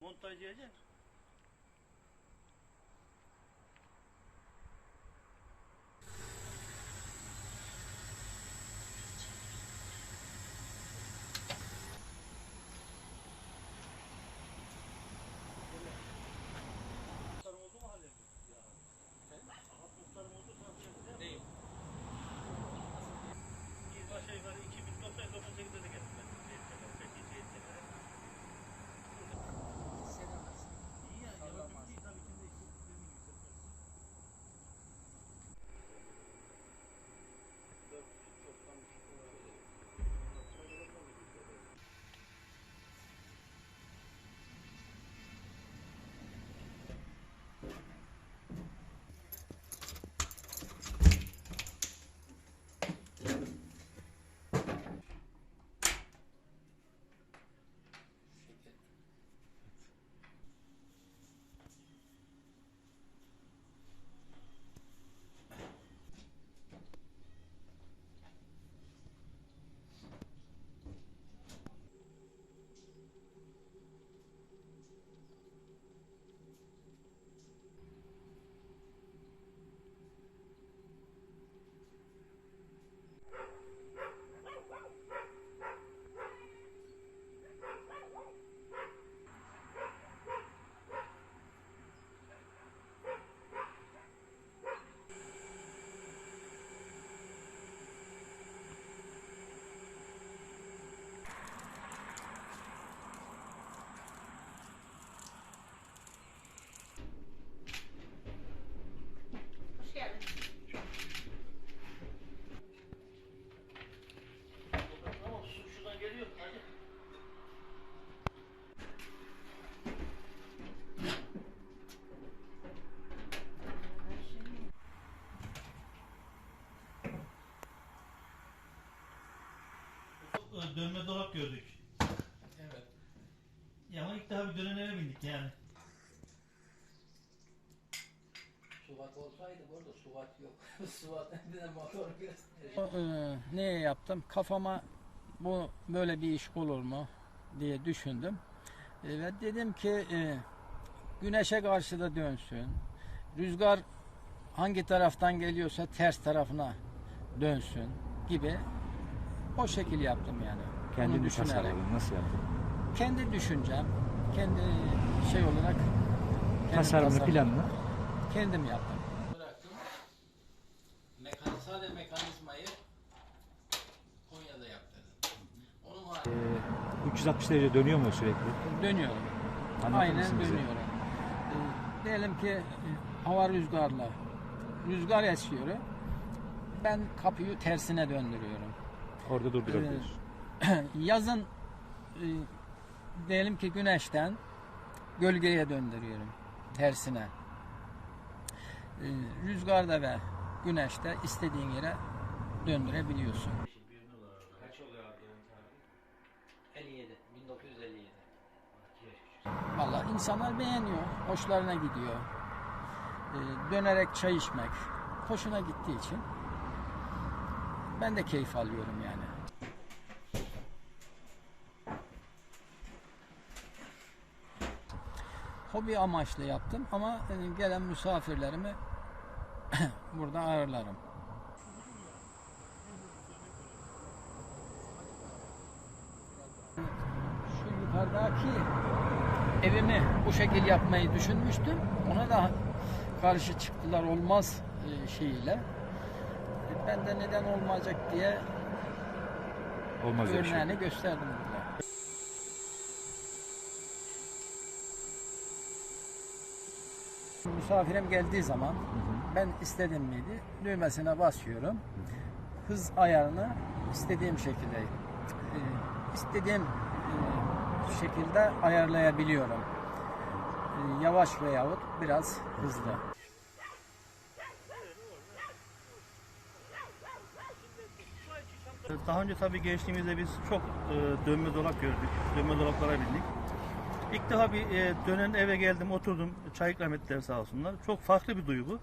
蒙太奇啊！Dönme dolap gördük. Evet. Ya ama ilk daha bir dönen eve bindik yani. Suvat olsaydı burada suvat yok. suvat bir de motor gösteriyor. Ee, ne yaptım? Kafama bu böyle bir iş olur mu diye düşündüm. Ee, ve dedim ki e, güneşe karşı da dönsün. Rüzgar hangi taraftan geliyorsa ters tarafına dönsün gibi o şekil yaptım yani. Düşünerek. tasarladın. Nasıl yaptın? Kendi düşüncem, kendi şey olarak kendim Tasarımını, tasarladım. planını. kendim yaptım. Bıraktım. Mekan, sadece mekanizmayı Konya'da yaptırdım. Onun haricinde Ee, 360 derece dönüyor mu sürekli? Dönüyorum. Anlatır Aynen mısın bize? dönüyorum. Ee, diyelim ki e, hava rüzgarla. Rüzgar esiyor. Ben kapıyı tersine döndürüyorum. Orada durdurabiliyorsun. Yazın e, diyelim ki güneşten gölgeye döndürüyorum. Tersine. Ee, rüzgarda ve güneşte istediğin yere döndürebiliyorsun. kaç oluyor aldığın tarih? 57. 1957. Vallahi insanlar beğeniyor, hoşlarına gidiyor. Ee, dönerek çay içmek hoşuna gittiği için ben de keyif alıyorum yani. Hobi amaçlı yaptım ama e, gelen misafirlerimi burada ağırlarım. Şu yukarıdaki evimi bu şekil yapmayı düşünmüştüm. Ona da karşı çıktılar olmaz e, şeyiyle. Ben de neden olmayacak diye Olmaz öyle şey. örneğini gösterdim burada. Misafirim geldiği zaman ben istedim miydi düğmesine basıyorum. Hız ayarını istediğim şekilde e, istediğim e, şekilde ayarlayabiliyorum. E, Yavaş veyahut biraz hızlı. Daha önce tabii gençliğimizde biz çok e, dönme dolap gördük. Dönme dolaplara bindik. İlk defa bir e, dönen eve geldim, oturdum. Çay ikram ettiler sağ olsunlar. Çok farklı bir duygu.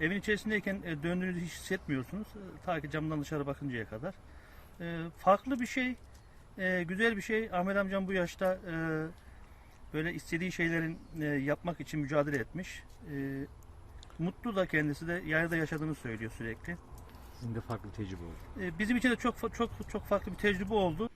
Evin içerisindeyken e, döndüğünüzü hiç hissetmiyorsunuz. E, ta ki camdan dışarı bakıncaya kadar. E, farklı bir şey, e, güzel bir şey. Ahmet amcam bu yaşta e, böyle istediği şeylerin e, yapmak için mücadele etmiş. E, mutlu da kendisi de yaylada yaşadığını söylüyor sürekli. Sizin de farklı tecrübe oldu. E, bizim için de çok çok çok farklı bir tecrübe oldu.